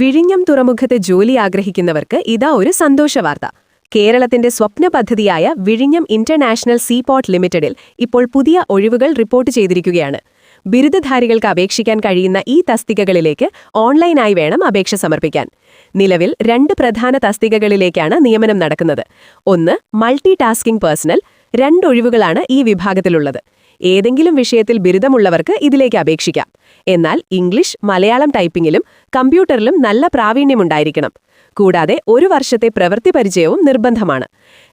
വിഴിഞ്ഞം തുറമുഖത്ത് ജോലി ആഗ്രഹിക്കുന്നവർക്ക് ഇതാ ഒരു സന്തോഷവാർത്ത കേരളത്തിന്റെ സ്വപ്ന പദ്ധതിയായ വിഴിഞ്ഞം ഇന്റർനാഷണൽ സീപോർട്ട് ലിമിറ്റഡിൽ ഇപ്പോൾ പുതിയ ഒഴിവുകൾ റിപ്പോർട്ട് ചെയ്തിരിക്കുകയാണ്. ബിരുദധാരികൾക്ക് അപേക്ഷിക്കാൻ കഴിയുന്ന ഈ തസ്തികകളിലേക്ക് ഓൺലൈനായി വേണം അപേക്ഷ സമർപ്പിക്കാൻ. നിലവിൽ രണ്ട് പ്രധാന തസ്തികകളിലേക്കാണ് നിയമനം നടക്കുന്നത്. ഒന്ന് മൾട്ടി ടാസ്കിംഗ് പേഴ്സണൽ രണ്ടൊഴിവുകളാണ് ഈ വിഭാഗത്തിലുള്ളത്. ഏതെങ്കിലും വിഷയത്തിൽ ബിരുദമുള്ളവർക്ക് ഇതിലേക്ക് അപേക്ഷിക്കാം. എന്നാൽ ഇംഗ്ലീഷ് മലയാളം ടൈപ്പിംഗിലും കമ്പ്യൂട്ടറിലും നല്ല പ്രാവീണ്യമുണ്ടായിരിക്കണം. കൂടാതെ ഒരു വർഷത്തെ പ്രവൃത്തി പരിചയവും നിർബന്ധമാണ്.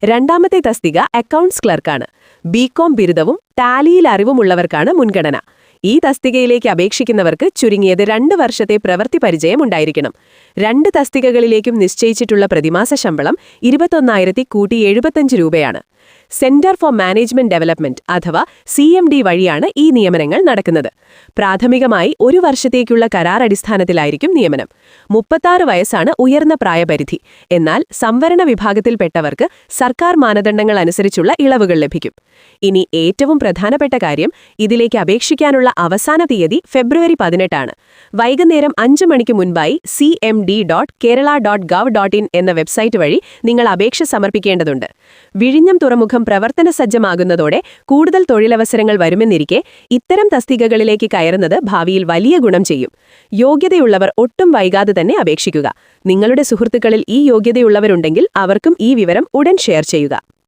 രണ്ടാമത്തെ തസ്തിക അക്കൗണ്ട്സ് ക്ലർക്കാണ്. ബികോം ബിരുദവും ടാലിയിൽ അറിവുമുള്ളവർക്കാണ് മുൻഗണന. ഈ തസ്തികയിലേക്ക് അപേക്ഷിക്കുന്നവർക്ക് ചുരുങ്ങിയത് രണ്ട് വർഷത്തെ പ്രവൃത്തി പരിചയം ഉണ്ടായിരിക്കണം. രണ്ട് തസ്തികകളിലേക്കും നിശ്ചയിച്ചിട്ടുള്ള പ്രതിമാസ ശമ്പളം ഇരുപത്തൊന്നായിരത്തി കൂട്ടി എഴുപത്തഞ്ച് രൂപയാണ്. സെന്റർ ഫോർ മാനേജ്മെന്റ് ഡെവലപ്മെന്റ് അഥവാ സി വഴിയാണ് ഈ നിയമനങ്ങൾ നടക്കുന്നത്. പ്രാഥമികമായി ഒരു വർഷത്തേക്കുള്ള കരാർ അടിസ്ഥാനത്തിലായിരിക്കും നിയമനം. മുപ്പത്താറ് വയസ്സാണ് ഉയർന്ന പ്രായപരിധി. എന്നാൽ സംവരണ വിഭാഗത്തിൽപ്പെട്ടവർക്ക് സർക്കാർ മാനദണ്ഡങ്ങൾ അനുസരിച്ചുള്ള ഇളവുകൾ ലഭിക്കും. ഇനി ഏറ്റവും പ്രധാനപ്പെട്ട കാര്യം ഇതിലേക്ക് അപേക്ഷിക്കാനുള്ള അവസാന തീയതി ഫെബ്രുവരി പതിനെട്ടാണ്. വൈകുന്നേരം അഞ്ച് മണിക്ക് മുൻപായി C M D dot Kerala dot gov dot in എന്ന വെബ്സൈറ്റ് വഴി നിങ്ങൾ അപേക്ഷ സമർപ്പിക്കേണ്ടതുണ്ട്. വിഴിഞ്ഞം തുറമുഖം പ്രവർത്തന സജ്ജമാകുന്നതോടെ കൂടുതൽ തൊഴിലവസരങ്ങൾ വരുമെന്നിരിക്കെ ഇത്തരം തസ്തികകളിലേക്ക് കയറുന്നത് ഭാവിയിൽ വലിയ ഗുണം ചെയ്യും. യോഗ്യതയുള്ളവർ ഒട്ടും വൈകാതെ തന്നെ അപേക്ഷിക്കുക. നിങ്ങളുടെ സുഹൃത്തുക്കളിൽ ഈ യോഗ്യതയുള്ളവരുണ്ടെങ്കിൽ അവർക്കും ഈ വിവരം ഉടൻ ഷെയർ ചെയ്യുക.